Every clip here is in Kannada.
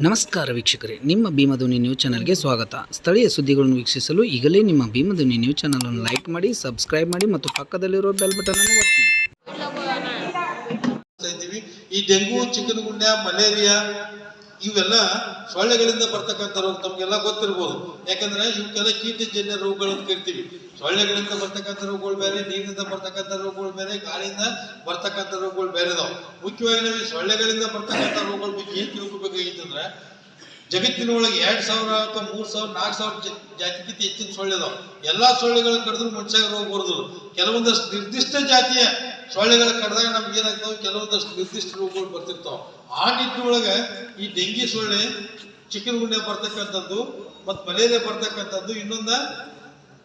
ನಮಸ್ಕಾರ ವೀಕ್ಷಕರೇ, ನಿಮ್ಮ ಭೀಮಧ್ವನಿ ನ್ಯೂಸ್ ಚಾನಲ್ಗೆ ಸ್ವಾಗತ. ಸ್ಥಳೀಯ ಸುದ್ದಿಗಳನ್ನು ವೀಕ್ಷಿಸಲು ಈಗಲೇ ನಿಮ್ಮ ಭೀಮಧ್ವನಿ ನ್ಯೂಸ್ ಚಾನಲನ್ನು ಲೈಕ್ ಮಾಡಿ, ಸಬ್ಸ್ಕ್ರೈಬ್ ಮಾಡಿ ಮತ್ತು ಪಕ್ಕದಲ್ಲಿರುವ ಬೆಲ್ ಬಟನ್ ಅನ್ನು ಒತ್ತಿ. ಈ ಡೆಂಗು ಚಿಕನ್ ಗುನ್ಯಾ ಮಲೇರಿಯಾ ಇವೆಲ್ಲ ಸೊಳ್ಳೆಗಳಿಂದ ಬರ್ತಕ್ಕಂಥ ರೋಗ ತಮಗೆಲ್ಲ ಗೊತ್ತಿರ್ಬೋದು. ಯಾಕಂದ್ರೆ ಇವಕ್ಕೆಲ್ಲ ಕೀಟಜನ್ಯ ರೋಗಗಳು ಅಂತ ಕರಿತೀವಿ ಸೊಳ್ಳೆಗಳಿಂದ ಬರ್ತಕ್ಕಂಥ ರೋಗಗಳು ಬೇರೆ, ನೀರಿನಿಂದ ಬರ್ತಕ್ಕಂಥ ರೋಗಗಳು ಬೇರೆ, ಗಾಳಿಯಿಂದ ಬರ್ತಕ್ಕಂಥ ರೋಗಗಳು ಬೇರೆ ಇದಾವೆ. ಮುಖ್ಯವಾಗಿ ನಾವು ಸೊಳ್ಳೆಗಳಿಂದ ಬರ್ತಕ್ಕಂಥ ರೋಗಗಳ ಬಗ್ಗೆ ಏನ್ ತಿಳ್ಕೊಬೇಕಾಗಿತ್ತಂದ್ರೆ ಜಗತ್ತಿನೊಳಗೆ ಎರಡ್ ಸಾವಿರ ಅಥವಾ ಮೂರ್ ಸಾವಿರ, ನಾಲ್ಕು ಸಾವಿರ ಜಾತಿಗಿಂತ ಹೆಚ್ಚಿನ ಸೊಳ್ಳೆ ಇದಾವೆ. ಎಲ್ಲಾ ಸೊಳ್ಳೆಗಳನ್ನ ಕಡಿದ್ರು ಮನುಷ್ಯ ರೋಗ ಬರೋದು ಕೆಲವೊಂದಷ್ಟು ನಿರ್ದಿಷ್ಟ ಜಾತಿಯ ಸೊಳ್ಳೆಗಳ ಕಡ್ದಾಗ ನಮ್ಗೆ ಏನಾಗ್ತಾವೆ ಕೆಲವೊಂದಷ್ಟು ನಿರ್ದಿಷ್ಟ ರೋಗಗಳು ಬರ್ತಿರ್ತಾವ. ಆ ನಿಟ್ಟಿನೊಳಗೆ ಈ ಡೆಂಗಿ ಸೊಳ್ಳೆ ಚಿಕನ್ ಗುಂಡೆ ಬರ್ತಕ್ಕಂಥದ್ದು ಮತ್ತು ಮಲೇರಿಯಾ ಬರ್ತಕ್ಕಂಥದ್ದು ಇನ್ನೊಂದ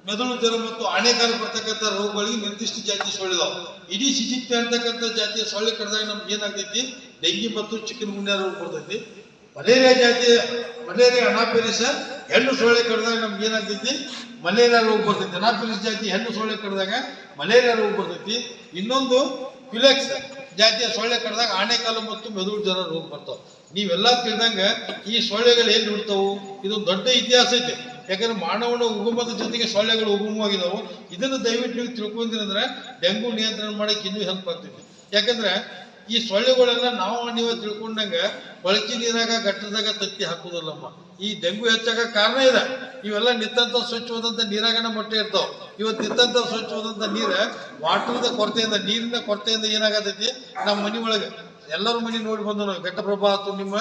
ಮೆದುಳು ಜ್ವರ ಮತ್ತು ಆಣೆಕಾಲ ಬರ್ತಕ್ಕಂಥ ರೋಗಗಳಿಗೆ ನಿರ್ದಿಷ್ಟ ಜಾತಿ ಸೊಳ್ಳೆ ಇದಾವೆ. ಇಡೀ ಸಿಜಿಕ್ಟೆ ಅಂತಕ್ಕಂಥ ಜಾತಿಯ ಸೊಳ್ಳೆ ಕಡ್ದಾಗ ನಮ್ಗೆ ಏನಾಗ್ತೈತಿ? ಡೆಂಗಿ ಮತ್ತು ಚಿಕನ್ ಗುಂಡೆ ರೋಗ ಬರ್ತೈತಿ. ಮಲೇರಿಯಾ ಜಾತಿ, ಮಲೇರಿಯಾ ಅನಾಪಿರಿಸ ಹೆಣ್ಣು ಸೊಳ್ಳೆ ಕಡ್ದಾಗ ನಮ್ಗೆ ಏನಾಗ್ತೈತಿ? ಮಲೇರಿಯಾ ರೋಗ ಬರ್ತೈತಿ. ಅನಾಪಿರಿಸ್ ಜಾತಿ ಹೆಣ್ಣು ಸೊಳ್ಳೆ ಕಡ್ದಾಗ ಮಲೇರಿಯಾ ರೋಗ ಬರ್ತೈತಿ. ಇನ್ನೊಂದು ಫಿಲೆಕ್ಸ್ ಜಾತಿಯ ಸೊಳ್ಳೆ ಕಡ್ದಾಗ ಆಣೆಕಾಲು ಮತ್ತು ಮೆದುಳು ಜ್ವರ ರೋಗ ಬರ್ತಾವ. ನೀವೆಲ್ಲ ತಿಳಿದಂಗ ಈ ಸೊಳ್ಳೆಗಳು ಎಲ್ಲಿ ಹುಡ್ತಾವು ಇದೊಂದು ದೊಡ್ಡ ಇತಿಹಾಸ ಐತೆ. ಯಾಕಂದ್ರೆ ಮಾನವನ ಉಗಮದ ಜೊತೆಗೆ ಸೊಳ್ಳೆಗಳು ಉಗಮವಾಗಿದಾವು. ಇದನ್ನು ದಯವಿಟ್ಟು ನೀವು ತಿಳ್ಕೊಂಡಿರಂದ್ರೆ ಡೆಂಗು ನಿಯಂತ್ರಣ ಮಾಡಕ್ಕೆ ಇನ್ನೂ ಹೆಲ್ಪ್ ಆಗ್ತೈತಿ. ಯಾಕಂದ್ರೆ ಈ ಸೊಳ್ಳೆಗಳೆಲ್ಲ ನಾವು ನೀವು ತಿಳ್ಕೊಂಡಂಗ ಕೊಳಚೆ ನೀರಾಗ ಗಟ್ಟದಾಗ ತತ್ತಿ ಹಾಕುದಿಲ್ಲಮ್ಮ ಈ ಡೆಂಗು ಹೆಚ್ಚಾಗ ಕಾರಣ ಇದೆ. ಇವೆಲ್ಲ ನಿತ್ತಂತ ಸ್ವಚ್ಛವಾದಂತ ನೀರಾಗನ ಮೊಟ್ಟೆ ಇರ್ತಾವ. ಇವತ್ತು ನಿತ್ತಂತ ಸ್ವಚ್ಛವಾದಂತ ನೀರ ವಾಟರ್ದ ಕೊರತೆಯಿಂದ, ನೀರಿನ ಕೊರತೆಯಿಂದ ಏನಾಗತೈತಿ? ನಮ್ಮ ಮನೆ ಒಳಗೆ ಎಲ್ಲರೂ ಮನೆ ನೋಡಿ ಬಂದು ನಾವು, ಘಟ್ಟಪ್ರಭಾ ಆತು ನಿಮ್ಮ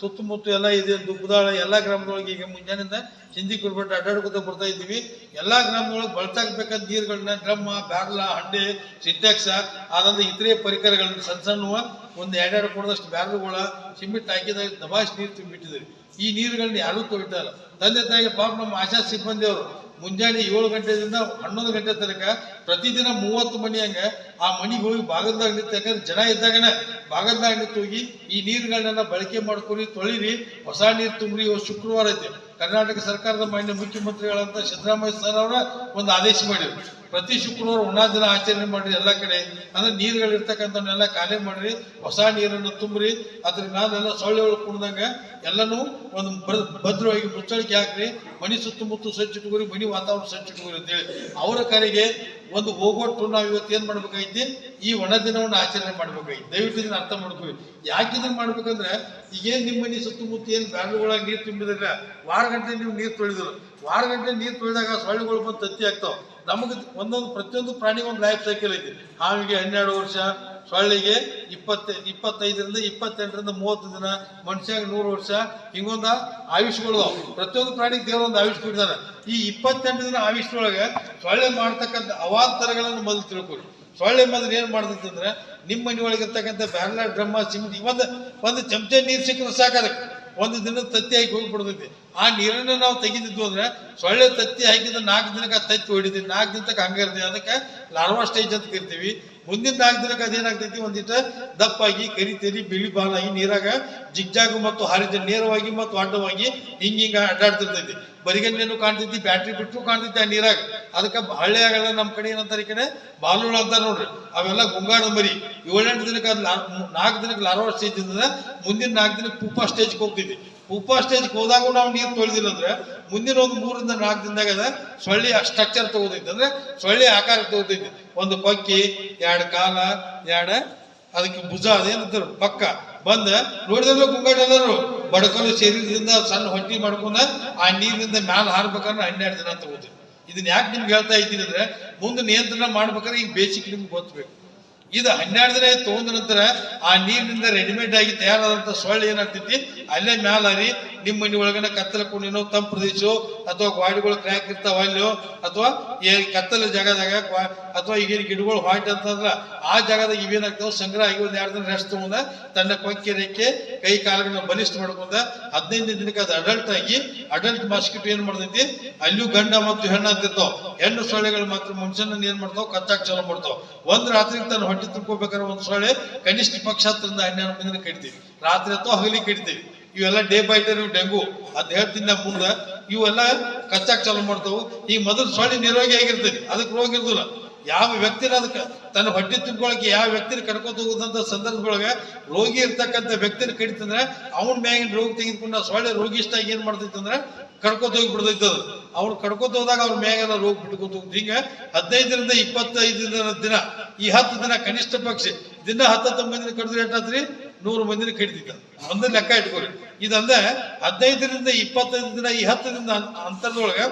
ಸುತ್ತಮುತ್ತ ಎಲ್ಲ ಇದೆ ದುಬ್ಬದಾಳ ಎಲ್ಲ ಗ್ರಾಮದೊಳಗೆ ಈಗ ಮುಂಜಾನೆಯಿಂದ ಚಿಂದಿ ಕುರ್ಬಿಟ್ಟು ಅಡ್ಡಾಡ್ಕೊತ ಬರ್ತಾ ಇದ್ದೀವಿ. ಎಲ್ಲ ಗ್ರಾಮದೊಳಗೆ ಬಳಸಾಕ್ಬೇಕಂತ ನೀರುಗಳನ್ನ ಡ್ರಮ್ಮ, ಬ್ಯಾರ್ಲ, ಹಂಡೆ ಸಿಂಟ್ಯಾಕ್ಸ ಆದಂಥ ಇತರೆ ಪರಿಕರಗಳನ್ನ ಸಣ್ಣ ಸಣ್ಣವ ಒಂದು ಎರಡೆರಡು ಕೊಡದಷ್ಟು ಬ್ಯಾರ್ಲುಗಳ ಸಿಮೆಂಟ್ ಹಾಕಿದಾಗ ದಬಾಯಿಸಿ ನೀರು ತುಂಬಿಟ್ಟಿದ್ದೀವಿ. ಈ ನೀರುಗಳನ್ನ ಯಾರೂ ತೊಳಿತಾ ಇಲ್ಲ. ತಂದೆ ತಾಯಿಗೆ ಪಾಪ ನಮ್ಮ ಆಶಾ ಸಿಬ್ಬಂದಿಯವರು ಮುಂಜಾನೆ ಏಳು ಗಂಟೆಯಿಂದ ಹನ್ನೊಂದು ಗಂಟೆ ತನಕ ಪ್ರತಿದಿನ ಮೂವತ್ತು ಮನಿ ಹಂಗ ಆ ಮನಿಗೆ ಹೋಗಿ ಭಾಗದಾಗ ನಿಂತು, ಯಾಕಂದ್ರೆ ಜನ ಇದ್ದಾಗನ ಭಾಗದಾಗ ನಿಂತು ಹೋಗಿ ಈ ನೀರುಗಳನ್ನ ಬಳಕೆ ಮಾಡ್ಕೊರಿ ತೊಳಿರಿ, ಹೊಸ ನೀರು ತುಂಬ್ರಿ ಶುಕ್ರವಾರ ಐತೆ. ಕರ್ನಾಟಕ ಸರ್ಕಾರದ ಮಾನ್ಯ ಮುಖ್ಯಮಂತ್ರಿಗಳಂತ ಸಿದ್ದರಾಮಯ್ಯ ಸರ್ ಅವರ ಒಂದು ಆದೇಶ ಮಾಡಿದ್ರು. ಪ್ರತಿ ಶುಕ್ರವಾರ ಉಣ್ಣಾ ದಿನ ಆಚರಣೆ ಮಾಡ್ರಿ ಎಲ್ಲ ಕಡೆ. ಅಂದ್ರೆ ನೀರುಗಳು ಇರ್ತಕ್ಕಂಥವನ್ನೆಲ್ಲ ಖಾಲಿ ಮಾಡ್ರಿ, ಹೊಸ ನೀರನ್ನು ತುಂಬ್ರಿ, ಅದ್ರ ಮ್ಯಾಲೆಲ್ಲ ಸೊಳ್ಳೆಗಳು ಕುಡ್ದಂಗ ಎಲ್ಲನೂ ಒಂದು ಭದ್ರ- ಭದ್ರವಾಗಿ ಮುಚ್ಚಳಿಕೆ ಹಾಕ್ರಿ. ಮನಿ ಸುತ್ತಮುತ್ತ ಸ್ವಚ್ಛ ಇಟ್ಕೋರಿ ಮನಿ ವಾತಾವರಣ ಸ್ವಚ್ಛ ಇಟ್ಕೋರಿ ಅಂತೇಳಿ. ಅವರ ಕರೆಗೆ ಒಂದು ಹೋಗೊಟ್ಟು ನಾವು ಇವತ್ತು ಏನ್ ಮಾಡ್ಬೇಕಾಗೈತಿ ಈ ಒಣ ದಿನವನ್ನು ಆಚರಣೆ ಮಾಡ್ಬೇಕಾಗಿತ್ತು. ದಯವಿಟ್ಟು ಇದನ್ನ ಅರ್ಥ ಮಾಡ್ಕೊಳ್ಳಿ. ಯಾಕೆ ಇದನ್ನ ಮಾಡ್ಬೇಕಂದ್ರೆ, ಈಗೇನ್ ನಿಮ್ಮ ಮನೆ ಸುತ್ತಮುತ್ತ ಏನ್ ಬ್ಯಾಗ್ಗಳಾಗ ನೀರು ತುಂಬಿದ್ರೆ ವಾರ ಗಂಟೆ ನೀವು ನೀರು ತೊಳೆದ್ರು. ವಾರ ಗಂಟೆ ನೀರು ತೊಳೆದಾಗ ಸೊಳ್ಳೆಗಳು ಬಂದು ತತ್ತಿ ಆಗ್ತಾವ ನಮಗೆ ಒಂದೊಂದು ಪ್ರತಿಯೊಂದು ಪ್ರಾಣಿಗೊಂದು ಲೈಫ್ ಸೈಕಲ್ ಐತಿ. ಹಾವಿಗೆ ಹನ್ನೆರಡು ವರ್ಷ ಸೊಳ್ಳೆಗೆ ಇಪ್ಪತ್ತ, ಇಪ್ಪತ್ತೈದರಿಂದ ಇಪ್ಪತ್ತೆಂಟರಿಂದ ಮೂವತ್ತು ದಿನ ಮನುಷ್ಯಾಗ ನೂರು ವರ್ಷ, ಹಿಂಗೊಂದ ಆಯುಷ್ಗಳು. ಪ್ರತಿಯೊಂದು ಪ್ರಾಣಿಗೆ ದೇವರೊಂದು ಆಯುಷ್ ಕೊಟ್ಟಿದ್ದಾನೆ ಈ ಇಪ್ಪತ್ತೆಂಟು ದಿನ ಆಯುಷ್ಯೊಳಗೆ ಸೊಳ್ಳೆ ಮಾಡ್ತಕ್ಕಂಥ ಅವಾಂತರಗಳನ್ನು ಮೊದಲು ತಿಳ್ಕೊಳ್ಳಿ. ಸೊಳ್ಳೆ ಮೊದಲು ಏನು ಮಾಡ್ತಂದ್ರೆ ನಿಮ್ಮ ಮನೆ ಒಳಗೆ ಇರ್ತಕ್ಕಂಥ ಬ್ಯಾರ್ಲ ಡ್ರಮ್ಮ ಸಿಮೆಂಟ್ ಒಂದು ಒಂದು ಚಮಚ ನೀರು ಸಿಕ್ಕರೆ ಸಾಕು ಅದಕ್ಕೆ ಒಂದು ದಿನ ತತ್ತಿ ಹಾಕಿ ಹೋಗ್ಬಿಡ್ತೈತಿ. ಆ ನೀರನ್ನು ನಾವು ತೆಗೆದಿದ್ದು ಅಂದ್ರೆ ಸೊಳ್ಳೆ ತತ್ತಿ ಹಾಕಿದ ನಾಲ್ಕು ದಿನಕ್ಕೆ ತತ್ತಿ ಹೊಡಿತೀವಿ. ನಾಲ್ಕು ದಿನಕ್ಕೆ ಹಂಗ ಇರ್ತೀವಿ. ಅದಕ್ಕೆ ಲಾರ್ವಾ ಸ್ಟೇಜ್ ಅಂತ ಕರಿತೀವಿ. ಮುಂದಿನ ನಾಲ್ಕು ದಿನಕ್ಕೆ ಅದೇನಾಗ್ತೈತಿ? ಒಂದಿಟ್ಟು ದಪ್ಪಾಗಿ ಕರಿತೇರಿ ಬಿಳಿ ಬಾಲಾಗಿ ನೀರಾಗ ಜಿಗ್ಜಾಗು ಮತ್ತು ಹಾರಿದ ನೇರವಾಗಿ ಮತ್ತು ಅಡ್ಡವಾಗಿ ಹಿಂಗ ಹಿಂಗ ಅಡ್ಡಾಡ್ತಿರ್ತೈತಿ. ಬರಿಗನ್ನೇನು ಕಾಣ್ತೈತಿ, ಬ್ಯಾಟ್ರಿ ಬಿಟ್ಟು ಕಾಣ್ತೈತಿ ಆ ನೀರಾಗ. ಅದಕ್ಕೆ ಹಳ್ಳಿಯಾಗೆಲ್ಲ ನಮ್ಮ ಕಡೆ ಏನಂತಾರೆ ಈ ಕಡೆ? ಬಾಲುಳ ಅಂತ ನೋಡ್ರಿ. ಅವೆಲ್ಲ ಗುಂಗಾಡ ಮರಿ. ಏಳೆಂಟು ದಿನಕ್ಕೆ ಅದು ನಾಲ್ಕು ದಿನಕ್ಕೆ ಲಾರ್ವಾ ಸ್ಟೇಜ್ ಇಂದ ಮುಂದಿನ ನಾಲ್ಕು ದಿನಕ್ಕೆ ಪೂಪಾ ಸ್ಟೇಜ್ಗೆ ಹೋಗ್ತೈತಿ ಪೂಪಾ ಸ್ಟೇಜ್ಗೆ ಹೋದಾಗ ನಾವು ನೀರು ತೊಳೆದಿಲ್ಲ ಅಂದ್ರೆ ಮುಂದಿನ ಒಂದು ಮೂರಿಂದ ನಾಲ್ಕು ದಿನದಾಗ ಸೊಳ್ಳೆ ಸ್ಟ್ರಕ್ಚರ್ ತಗೋತೈತಿ ಅಂದ್ರೆ ಸೊಳ್ಳೆ ಆಕಾರ ತಗೋತೈತಿ. ಒಂದು ಪಕ್ಕಿ, ಎರಡು ಕಾಲ, ಎರಡು ಅದಕ್ಕೆ ಭುಜ ಅದೇನಂತಾರ ಪಕ್ಕ. ಬಂದ ನೋಡಿದ್ರೆ ಗುಂಗಾಟ ಎಲ್ಲರೂ? ಬಡಕಲು ಶರೀರದಿಂದ ಸಣ್ಣ ಹೊಟ್ಟಿ ಮಾಡ್ಕೊಂಡ ಆ ನೀರಿನಿಂದ ಮ್ಯಾಲ ಹಾರ್ಬೇಕಾದ್ರೆ ಹನ್ನೆರಡು ದಿನ ತಗೋತೀವಿ ಇದನ್ನ ಯಾಕೆ ನಿಮ್ಗೆ ಹೇಳ್ತಾ ಇದ್ದೀನಿ ಅಂದ್ರೆ ಮುಂದೆ ನಿಯಂತ್ರಣ ಮಾಡ್ಬೇಕಾದ್ರೆ ಈಗ ಬೇಸಿಕ್ ನಿಮ್ಗೆ ಗೊತ್ತಬೇಕು. ಇದು ಹನ್ನೆರಡು ದಿನ ತಗೊಂಡ ನಂತರ ಆ ನೀರಿನಿಂದ ರೆಡಿಮೇಡ್ ಆಗಿ ತಯಾರಾದಂತ ಸೊಳ್ಳೆ ಏನಾಗ್ತೈತಿ? ಅಲ್ಲೇ ಮ್ಯಾಲ ಹರಿ ನಿಮ್ಮ ಮನೆ ಒಳಗನ ಕತ್ತಲ ಕುಣಿನೋ, ತಂಪು ಪ್ರದೇಶ, ಅಥವಾ ಗಾಡಿಗಳು ಕ್ರ್ಯಾಕ್ ಇರ್ತಾವ ಅಲ್ಲೋ, ಅಥವಾ ಏ ಕತ್ತಲ ಜಾಗದಾಗ ಅಥವಾ ಈಗೇನು ಗಿಡಗಳು ಹಾಯ್ಟ್ ಅಂತಂದ್ರ, ಆ ಜಾಗದಾಗ ಇವೇನಾಗ್ತಾವ? ಸಂಗ್ರಹ ಆಗಿ ಒಂದ್ ಎರಡು ದಿನ ರೆಸ್ಟ್ ತಗೊಂಡ, ತನ್ನ ಕೊಕ್ಕಿರಕ್ಕೆ ರೆಕ್ಕೆ ಕೈ ಕಾಲುಗಳನ್ನ ಬಲಿಷ್ಠ ಮಾಡ್ಕೊಂಡ ಹದಿನೈದು ದಿನಕ್ಕೆ ಅದು ಅಡಲ್ಟ್ ಆಗಿ ಅಡಲ್ಟ್ ಮಾಸ್ಕಿಟ್ ಏನ್ ಮಾಡ್ತೈತಿ? ಅಲ್ಲೂ ಗಂಡ ಮತ್ತು ಹೆಣ್ಣು ಅಂತಿರ್ತಾವ ಹೆಣ್ಣು ಸೊಳ್ಳೆಗಳು ಮಾತ್ರ ಮನುಷ್ಯನ ಏನ್ ಮಾಡ್ತಾವ? ಕತ್ತಾಕ್ ಚಲೋ ಮಾಡ್ತಾವ. ಒಂದ್ ರಾತ್ರಿ ತನ್ನ ಹೊಟ್ಟೆ ತುಂಬ್ಕೋಬೇಕಾದ್ರೆ ಒಂದು ಸೊಳ್ಳೆ ಕನಿಷ್ಠ ಪಕ್ಷ ಹತ್ತರಿಂದ ಹನ್ನೆರಡು ಮಂದಿನ ರಾತ್ರಿ ಅಥವಾ ಹಗಲಿ ಕಡಿತೀವಿ ಇವೆಲ್ಲ ಡೇ ಬೈ ಡೇ ಡೆಂಗು ಅದ್ ಹೇಳ್ತೀನಿ ಮುಂದೆ ಇವೆಲ್ಲ ಕಚ್ಚಾಕ್ ಚಾಲು ಮಾಡ್ತಾವು. ಈ ಮೊದಲು ಸೊಳ್ಳೆ ನಿರೋಗಿ ಆಗಿರ್ತೈತಿ ಅದಕ್ಕೆ ರೋಗ ಇರ್ದಿಲ್ಲ. ಯಾವ ವ್ಯಕ್ತಿನ ಅದಕ್ಕೆ ತನ್ನ ಹೊಟ್ಟೆ ತುಂಬಿಕೊಳ್ಳಕ್ಕೆ ಯಾವ ವ್ಯಕ್ತಿನ ಕರ್ಕೊಂಡು ಹೋಗುದಂತ ಸಂದರ್ಭದೊಳಗೆ ರೋಗಿ ಇರ್ತಕ್ಕಂಥ ವ್ಯಕ್ತಿನ ಕಡಿತಂದ್ರೆ ಅವನ ಮ್ಯಾಗಿನ ರೋಗ ತೆಗೆದುಕೊಂಡು ಸೊಳ್ಳೆ ರೋಗಿಷ್ಟ ಏನ್ ಮಾಡ್ತೈತೆ ಅಂದ್ರೆ ಹೋಗಿ ಬಿಡ್ತೈತೆ ಅದು. ಅವ್ರು ಕಡ್ಕೊತ ಹೋದಾಗ ಅವ್ರ ಮ್ಯಾಗೆಲ್ಲ ರೋಗ ಬಿಟ್ಕೊತ ಹೋಗ್ತೀವಿ ಹಿಂಗೆ ಹದಿನೈದರಿಂದ ಇಪ್ಪತ್ತೈದು ದಿನ ಈ ಹತ್ತು ದಿನ ಕನಿಷ್ಠ ಪಕ್ಷ, ದಿನ ಹತ್ತತ್ತು ಮಂದಿನ ಕಡಿದ್ರೆ ಎಷ್ಟಾತ್ರಿ ನೂರು ಮಂದಿನ ಕಡಿತಿದ್ದ ಒಂದು ಲೆಕ್ಕ ಇಟ್ಕೊಳ್ಳಿ ಇದಲ್ಲದೆ ಹದಿನೈದರಿಂದ ಇಪ್ಪತ್ತೈದು ದಿನ, ಈ ಹತ್ತು ದಿನ ಅಂತರದೊಳಗ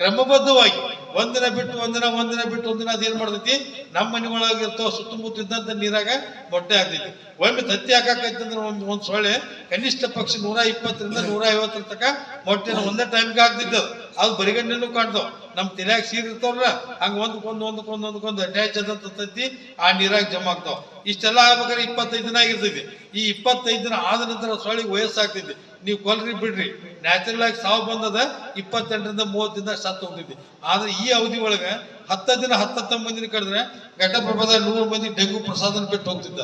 ಕ್ರಮಬದ್ಧವಾಗಿ ಒಂದಿನ ಬಿಟ್ಟು ಒಂದಿನ ಒಂದಿನ ಬಿಟ್ಟು ಒಂದಿನ ಅದೇನ್ ಮಾಡ್ತೈತಿ? ನಮ್ಮ ಮನೆ ಒಳಗೆ ಇರ್ತಾವ ಸುತ್ತಮುತ್ತ ಇದ್ದಂತ ನೀರಾಗ ಮೊಟ್ಟೆ ಆಗ್ತೈತಿ ಒಮ್ಮೆ ತತ್ತಿ ಹಾಕಾಕೈತಿ ಅಂದ್ರೆ ಒಮ್ಮೆ ಒಂದ್ ಸೊಳ್ಳೆ ಕನಿಷ್ಠ ಪಕ್ಷ ನೂರ ಇಪ್ಪತ್ತರಿಂದ ನೂರ ಐವತ್ತರ ತನಕ ಮೊಟ್ಟೆನ ಒಂದೇ ಟೈಮ್ಗೆ ಆಗ್ತಿದ್ದದು ಅದು ಬರಿಗಣ್ಣು ಕಾಣ್ತಾವ. ನಮ್ ತಲೆಯಾಗ ಇರ್ತಾವಲ್ಲ ಹಂಗ ಒಂದಕ್ಕೊಂದು ಒಂದಕ್ಕೊಂದು ಒಂದಕ್ಕೊಂದು ಅಟ್ಯಾಚ್ ಆದಂತ ತತ್ತಿ ಆ ನೀರಾಗ ಜಮಾ ಆಗ್ತಾವ. ಇಷ್ಟೆಲ್ಲ ಆಗ್ಬೇಕಾದ್ರೆ ಇಪ್ಪತ್ತೈದು ದಿನ ಆಗಿರ್ತೈತಿ. ಈ ಇಪ್ಪತ್ತೈದು ದಿನ ಆದ ನಂತರ ಸೊಳ್ಳಿಗೆ ವಯಸ್ಸಾಗ್ತೈತಿ. ನೀವು ಕೊಲ್ರಿ ಬಿಡ್ರಿ. ನ್ಯಾಚುರಲ್ ಆಗಿ ಸಾವು ಬಂದದ, ಇಪ್ಪತ್ತೆಂಟರಿಂದ ಮೂವತ್ತು ದಿನ ಸತ್ತು ಹೋಗ್ತೈತಿ. ಆದ್ರೆ ಈ ಅವಧಿ ಒಳಗ ಹತ್ತ ದಿನ ಹತ್ತತ್ತ ಮಂದಿನ ಕಡಿದ್ರೆ ಘಟಪ್ರಭಾದ ನೂರು ಮಂದಿ ಡೆಂಗು ಪ್ರಸಾದನ ಬಿಟ್ಟು ಹೋಗ್ತಿದ್ದ.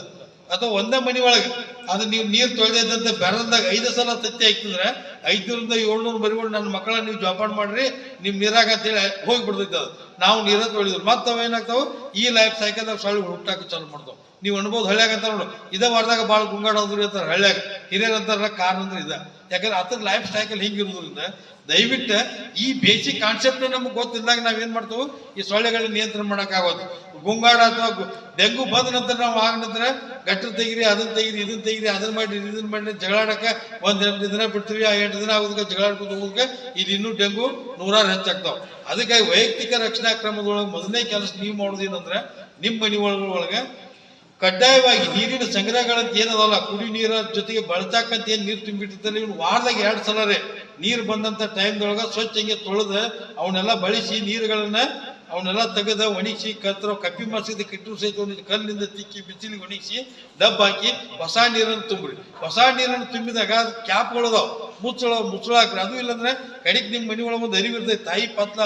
ಅಥವಾ ಒಂದೇ ಮನಿ ಒಳಗೆ, ಅದು ನೀವು ನೀರು ತೊಳೆದಂತ ಬೆರದಾಗ ಐದು ಸಲ ತತ್ತಿ ಹಾಕಿದ್ರೆ ಐದರಿಂದ ಏಳ್ನೂರು ಮರಿಗಳು ನನ್ನ ಮಕ್ಕಳ ನೀವು ಜೋಪಾನ ಮಾಡ್ರಿ, ನಿಮ್ ನೀರಾಗ ಅಂತೇಳಿ ಹೋಗಿ ಬಿಡ್ತೈತೆ ಅದು. ನಾವು ನೀರ ತೊಳೆದ್ರು ಮತ್ತೆ ಏನಾಗ್ತಾವ? ಈ ಲೈಫ್ ಸೈಕಲ್ದಾಗ ಸೊಳ್ಳೆ ಹುಟ್ಟಾಕ ಚಾಲು ಮಾಡ್ತಾವ. ನೀವು ಅನ್ಬೋದು ಹಳ್ಳ್ಯಾಗ ಅಂತ ನೋಡು. ಇದೇ ವಾರದಾಗ ಭಾಳ ಗುಂಗಾಡೋದ್ರು ಅಂತಾರೆ ಹಳ್ಳ್ಯಾಗ. ಹಿರಿಯರ್ ಅಂತಾರ ಕಾರಣ ಅಂದ್ರೆ ಇದ. ಯಾಕಂದ್ರೆ ಅದ್ರ ಲೈಫ್ ಸ್ಟೈಕಲ್ ಹಿಂಗಿರೋದ್ರಿಂದ ದಯವಿಟ್ಟು ಈ ಬೇಸಿಕ್ ಕಾನ್ಸೆಪ್ಟ್ ನಮ್ಗೆ ಗೊತ್ತಿದ್ದಾಗ ನಾವ್ ಏನ್ ಮಾಡ್ತೇವೆ? ಈ ಸೊಳ್ಳೆಗಳನ್ನ ನಿಯಂತ್ರಣ ಮಾಡಕ್ ಆಗೋದು ಗುಂಗಾಡ ಅಥವಾ ಡೆಂಗು ಬಂದ ನಂತರ ನಾವು ಆಗ ನಂತರ ಗಟ್ಟರ್ ತೆಗಿರಿ, ಅದನ್ನ ತೆಗಿರಿ, ಇದನ್ನ ತೆಗಿರಿ, ಅದನ್ನ ಮಾಡಿ ಇದನ್ನ ಮಾಡಿ ಜಗಳಾಡಕ್ಕೆ ಒಂದ್ ಎರಡು ದಿನ ಬಿಡ್ತೀವಿ, ಆ ಎಂಟು ದಿನ ಆಗೋದಕ್ಕೆ ಜಗಳಾಡ್ಕೊಂಡು ಹೋಗೋದಕ್ಕೆ ಇದು ಇನ್ನೂ ಡೆಂಗು ನೂರಾರು ಹೆಚ್ಚಾಗ್ತಾವ. ಅದಕ್ಕಾಗಿ ವೈಯಕ್ತಿಕ ರಕ್ಷಣಾ ಕ್ರಮದೊಳಗೆ ಮೊದಲನೇ ಕೆಲಸ ನೀವು ಮಾಡೋದೇನಂದ್ರೆ ನಿಮ್ಮ ಮನೆ ಒಳಗೆ ಕಡ್ಡಾಯವಾಗಿ ನೀರಿನ ಸಂಗ್ರಹಗಳಂತ ಏನದಲ್ಲ, ಕುಡಿ ನೀರ ಜೊತೆಗೆ ಬಳಸಾಕಂತ ಏನು ನೀರು ತುಂಬಿಟ್ಟಿರ್ತಾರೆ ಇವ್ನು ವಾರದಾಗ ಎರಡು ಸಲ ರೀ ನೀರು ಬಂದಂತ ಟೈಮ್ದೊಳಗ ಸ್ವಚ್ಛ ಹಿಂಗೆ ತೊಳೆದು ಅವನ್ನೆಲ್ಲ ಬಳಸಿ ನೀರುಗಳನ್ನ ಅವನ್ನೆಲ್ಲ ತೆಗೆದ, ಒಣಗಿಸಿ ಕತ್ರ ಕಪ್ಪಿ ಮಸಿದ ಕಿಟ್ಟು ಸಹಿತ ಒಂದಿಷ್ಟು ಕಲ್ಲಿಂದ ತಿಕ್ಕಿ ಬಿಸಿಲಿಗೆ ಒಣಗಿಸಿ ಡಬ್ ಹಾಕಿ ಹೊಸ ನೀರನ್ನು ತುಂಬ್ರಿ. ಹೊಸ ನೀರನ್ನು ತುಂಬಿದಾಗ ಅದು ಕ್ಯಾಪ್ಗಳದಾವ್. ಮುಚ್ಚಳ ಮುಚ್ಚಳ ಹಾಕ್ರಿ ಅದು ಇಲ್ಲಂದ್ರೆ ಕಡೆಗೆ ನಿಮ್ಮ ಮನೆ ಒಳಗೆ ಒಂದು ಅರಿವಿರ್ತೈತೆ ತಾಯಿ ಪತ್ಲ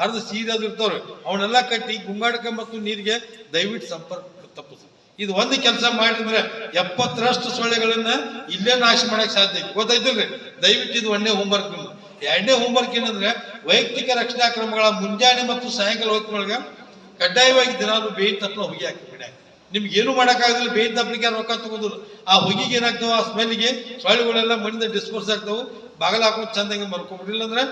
ಹರಿದು ಸೀರೆ ಅದು ಇರ್ತಾವ್ರಿ. ಅವನ್ನೆಲ್ಲ ಕಟ್ಟಿ ಗುಂಗಾಡಕ ಮತ್ತು ನೀರಿಗೆ ದಯವಿಟ್ಟು ಸಂಪರ್ಕ ತಪ್ಪಿಸಿ ಇದು ಒಂದು ಕೆಲಸ ಮಾಡಿದ್ರೆ ಎಪ್ಪತ್ತರಷ್ಟು ಸೊಳ್ಳೆಗಳನ್ನ ಇಲ್ಲೇ ನಾಶ ಮಾಡಕ್ ಸಾಧ್ಯ ಗೊತ್ತಾಯ್ತಿಲ್ರಿ ದಯವಿಟ್ಟು ಇದು ಒಂದೇ ಹೋಮ್ವರ್ಕ್ ಎರಡನೇ ಹೋಮ್ವರ್ಕ್ ಏನಂದ್ರೆ ವೈಯಕ್ತಿಕ ರಕ್ಷಣಾ ಕ್ರಮಗಳ ಮುಂಜಾನೆ ಮತ್ತು ಸಾಯಂಕಾಲ ಹೊತ್ತಿನೊಳಗೆ ಕಡ್ಡಾಯವಾಗಿ ದಿನಾಲು ಬೇಯಿ ತಪ್ಪಲ ಹೊಗೆ ಹಾಕಿ ಬಿಡ ನಿಮ್ಗೆ ಏನು ಮಾಡೋಕ್ಕಾಗದಿಲ್ಲ ಬೇಯಿ ತಪ್ಪಲಿಕ್ಕೆ ರೊಕ್ಕ ತಗೋದಿಲ್ಲ ಆ ಹುಗಿಗೆ ಏನಾಗ್ತಾವ ಆ ಸ್ಮೆಲ್ಗೆ ಸೊಳ್ಳೆಗಳೆಲ್ಲ ಮಣ್ಣಿಂದ ಡಿಸ್ಪೋಸ್ ಆಗ್ತಾವೆ. ಬಾಗಿಲು ಹಾಕೋದು ಚಂದಂಗೆ ಮರ್ಕೊಬಿಡಿಲ್ಲ ಅಂದ್ರೆ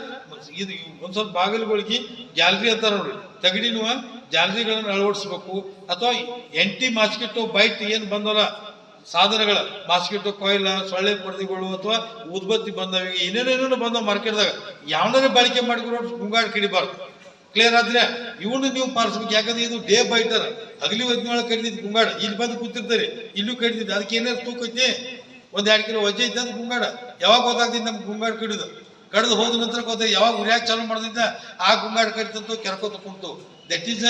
ಇದು ಒಂದ್ ಸ್ವಲ್ಪ ಬಾಗಿಲುಗಳಿಗೆ ಗ್ಯಾಲರಿ ಅಂತ ನೋಡ್ರಿ. ತಗಡಿನುವ ಜಾಲರಿಗಳನ್ನು ಅಳವಡಿಸ್ಬೇಕು. ಅಥವಾ ಎಂಟಿ ಮಾಸ್ಕಿಟೋ ಬೈಟ್ ಏನು ಬಂದವಲ್ಲ, ಸಾಧನಗಳ ಮಾಸ್ಕಿಟೋ, ಕೊಯ್ಲ, ಸೊಳ್ಳೆ ಪಡೆದಿಗಳು ಅಥವಾ ಉದ್ಬತ್ತಿ ಬಂದವ ಏನೇನೇನೇನು ಬಂದವ ಮಾರ್ಕೆಟ್ದಾಗ ಯಾವನೇ ಬಾಳಿಕೆ ಮಾಡಿಕೊಂಡು ಗುಂಗಾಡ್ ಕಿಡಿಬಾರ್ದು. ಕ್ಲಿಯರ್ ಆದ್ರೆ ಇವನು ನೀವು ಪಾಲಿಸ್ಬೇಕು ಯಾಕಂದ್ರೆ ಇದು ಡೇ ಬೈಟರ್. ಹಗಲಿ ಹೊತ್ತಿನೊಳಗೆ ಕಡಿದಿದ್ದು ಗುಂಗಾಡ ಇಲ್ಲಿ ಬಂದು ಕೂತಿರ್ತಾರೆ. ಇಲ್ಲೂ ಕಡಿದಿದ್ದು ಅದಕ್ಕೆ ಏನಾದ್ರು ತೂಕ ಐತಿ? ಒಂದ್ ಎರಡು ಕಿಲೋ ವಜ್ಜೆ ಐತೆ ಗುಂಗಾಡ ಯಾವಾಗ ಗೊತ್ತಾಗ್ತೈತಿ ನಮ್ಗೆ ಗುಂಗಾಡ ಕಡಿದು? ಕಡ್ದು ಹೋದ ನಂತರ ಗೊತ್ತೆ, ಯಾವಾಗ ಉರಿಯಾಕ ಚಾಲು ಮಾಡ್ದಿದ್ದ ಆ ಗುಂಗಾಡ ಕಡಿತಂತು ಕೆರ್ಕೋತ ಕುಂತು ದಟ್ ಈಸ್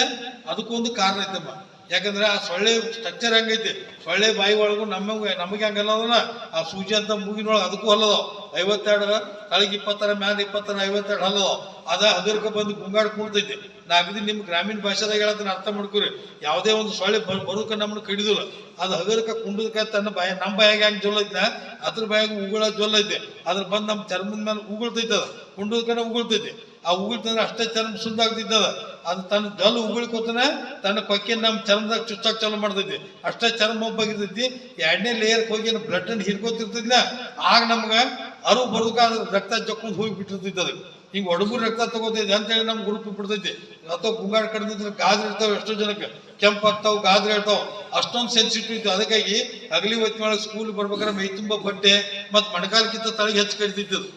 ಅದಕ್ಕೊಂದು ಕಾರಣ ಐತಮ್ಮ ಯಾಕಂದ್ರೆ ಆ ಸೊಳ್ಳೆ ಸ್ಟ್ರಕ್ಚರ್ ಹಂಗೈತಿ. ಸೊಳ್ಳೆ ಬಾಯಿ ಒಳಗು ನಮಗೆ ನಮಗೆ ಹಂಗಲ್ಲ ಆ ಸೂಜಿ ಅಂತ ಮೂಗಿನೊಳಗೆ ಅದಕ್ಕೂ ಹಲ್ಲದ ಐವತ್ತೆರಡು ತಳಗೆ ಇಪ್ಪತ್ತರ, ಮ್ಯಾಲ ಇಪ್ಪತ್ತರ, ಐವತ್ತೆರಡು ಹಲ್ಲದ ಅದ ಹಗರ್ಕ ಬಂದು ಗುಂಗಾಡ್ ಕುಡ್ತೈತಿ. ನಾ ನಿಮ್ಮ ನಿಮ್ ಗ್ರಾಮೀಣ ಭಾಷೆದಾಗ ಹೇಳತ್ತನ, ಅರ್ಥ ಮಾಡ್ಕೊರಿ. ಯಾವುದೇ ಒಂದು ಸೊಳ್ಳೆ ಬರೋಕ ಬರುಕ ನಮ್ಮನ್ನು ಕಡಿದಿಲ್ಲ. ಅದು ಹಗಲಕ ಕುಂಡದಕ ತನ್ನ ಬಾಯ ನಮ್ಮ ಬಾಯಾಗ ಹೆಂಗ್ ಜೊಲ್ಲ ಐತಿ ಅದ್ರ ಬಾಯಾಗ ಉಗುಳ ಜೊಲ್ಲ ಐತೆ. ಅದ್ರ ಬಂದು ನಮ್ಮ ಚರ್ಮದ ಮೇಲೆ ಉಗುಳ್ತೈತದ ಕುಂಡದಕನ ಉಗುಳ್ತೈತಿ ಆ ಉಗುಳ್ತಂದ್ರೆ ಅಷ್ಟೇ ಚರ್ಮ ಸುಂದ ಆಗ್ತಿದ್ದದ ಅದು ತನ್ನ ಜಲ್ ಉಗುಳ್ಕೋತನ ತನ್ನ ಕೊಕ್ಕೆ ನಮ್ಮ ಚರ್ಮದಾಗ ಚುಚ್ಚಾಕ್ ಚಾಲು ಮಾಡ್ತೈತಿ. ಅಷ್ಟೇ ಚರ್ಮ ಒಬ್ಬಾಗಿರ್ತೈತಿ. ಎರಡನೇ ಲೇಯರ್ಗೆ ಹೋಗಿ ಬ್ಲಡ್ ಅನ್ನು ಹಿರ್ಕೋತಿರ್ತೈತಿಲ್ಲ ಆಗ ನಮ್ಗೆ ಅರು ಅದ್ರ ರಕ್ತ ಜಕ್ಕೊಂಡ್ ಹೋಗಿ ಬಿಟ್ಟಿರ್ತೈತಿ ಅದಕ್ಕೆ ಹಿಂಗ್ ಒಡಗು ರಕ್ತ ತಗೋತೈತಿ ಅಂತೇಳಿ ನಮ್ಗೆ ಗುರುತು ಬಿಡ್ತೈತಿ. ಅಥವಾ ಗುಂಗಾಡ್ ಕಡಿದ್ರೆ ಗಾದ್ರೆ ಇರ್ತಾವ ಎಷ್ಟೋ ಜನಕ್ಕೆ. ಕೆಂಪು ಆಗ್ತಾವ, ಗಾದ್ರೆ ಇರ್ತಾವ ಅಷ್ಟೊಂದು ಸೆನ್ಸಿಟಿವ್ ಇತ್ತು. ಅದಕ್ಕಾಗಿ ಹಗಲಿ ಹೊತ್ತಿನೊಳಗೆ ಸ್ಕೂಲ್ ಬರ್ಬೇಕಾದ್ರೆ ಮೈ ತುಂಬ ಬಟ್ಟೆ ಮತ್ ಮಣಕಾಲಕ್ಕಿಂತ ತಳಗೆ ಹೆಚ್ಚು ಕಡಿತಿದ್ದದು